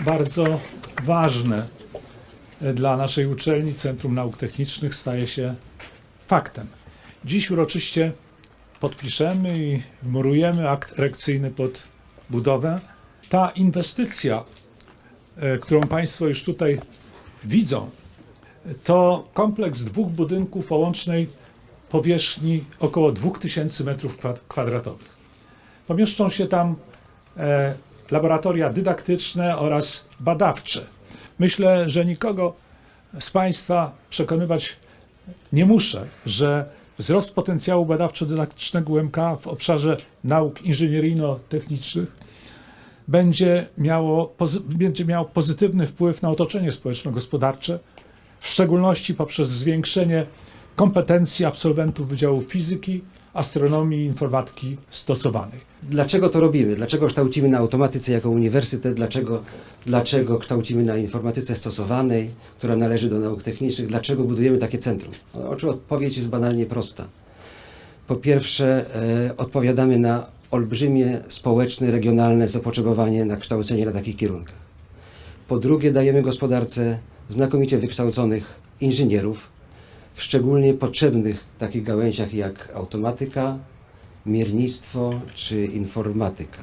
Bardzo ważne dla naszej uczelni Centrum Nauk Technicznych staje się faktem. Dziś uroczyście podpiszemy i wmurujemy akt erekcyjny pod budowę. Ta inwestycja, e, którą Państwo już tutaj widzą, to kompleks dwóch budynków o łącznej powierzchni około 2000 m2. Pomieszczą się tam e, laboratoria dydaktyczne oraz badawcze. Myślę, że nikogo z Państwa przekonywać nie muszę, że wzrost potencjału badawczo-dydaktycznego UMK w obszarze nauk inżynieryjno-technicznych będzie miało, będzie miało pozytywny wpływ na otoczenie społeczno-gospodarcze, w szczególności poprzez zwiększenie kompetencji absolwentów Wydziału Fizyki, Astronomii i Informatyki Stosowanej. Dlaczego to robimy? Dlaczego kształcimy na automatyce jako uniwersytet? Dlaczego, dlaczego kształcimy na informatyce stosowanej, która należy do nauk technicznych? Dlaczego budujemy takie centrum? Oczy odpowiedź jest banalnie prosta. Po pierwsze, e, odpowiadamy na olbrzymie społeczne, regionalne zapotrzebowanie na kształcenie na takich kierunkach. Po drugie, dajemy gospodarce znakomicie wykształconych inżynierów, w szczególnie potrzebnych takich gałęziach jak automatyka, miernictwo czy informatyka.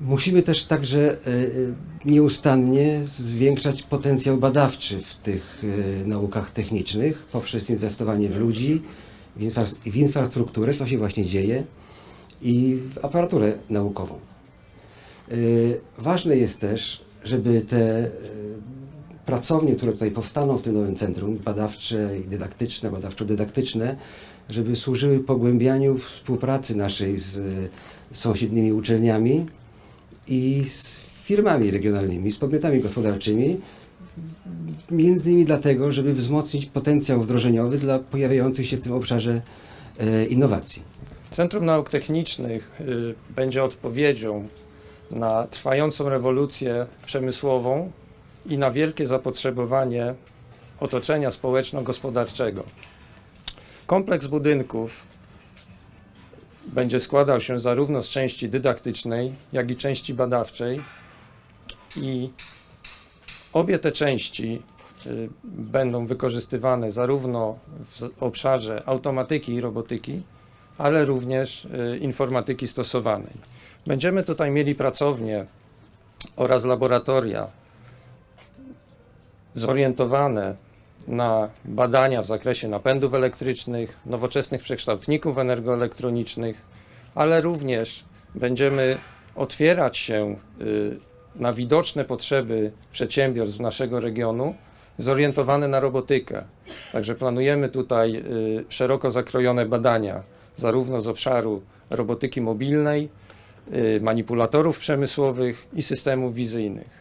Musimy też także e, e, nieustannie zwiększać potencjał badawczy w tych e, naukach technicznych poprzez inwestowanie w ludzi, w, w infrastrukturę, co się właśnie dzieje, i w aparaturę naukową. Ważne jest też, żeby te pracownie, które tutaj powstaną w tym nowym centrum, badawcze i dydaktyczne, badawczo-dydaktyczne, żeby służyły pogłębianiu współpracy naszej z e, sąsiednimi uczelniami i z firmami regionalnymi, z podmiotami gospodarczymi, między innymi dlatego, żeby wzmocnić potencjał wdrożeniowy dla pojawiających się w tym obszarze e, innowacji. Centrum Nauk Technicznych y, będzie odpowiedzią na trwającą rewolucję przemysłową i na wielkie zapotrzebowanie otoczenia społeczno-gospodarczego. Kompleks budynków będzie składał się zarówno z części dydaktycznej, jak i części badawczej i obie te części y, będą wykorzystywane zarówno w obszarze automatyki i robotyki, ale również y, informatyki stosowanej. Będziemy tutaj mieli pracownie oraz laboratoria zorientowane na badania w zakresie napędów elektrycznych, nowoczesnych przekształtników energoelektronicznych, ale również będziemy otwierać się y, na widoczne potrzeby przedsiębiorstw naszego regionu, zorientowane na robotykę. Także planujemy tutaj y, szeroko zakrojone badania, zarówno z obszaru robotyki mobilnej, y, manipulatorów przemysłowych i systemów wizyjnych.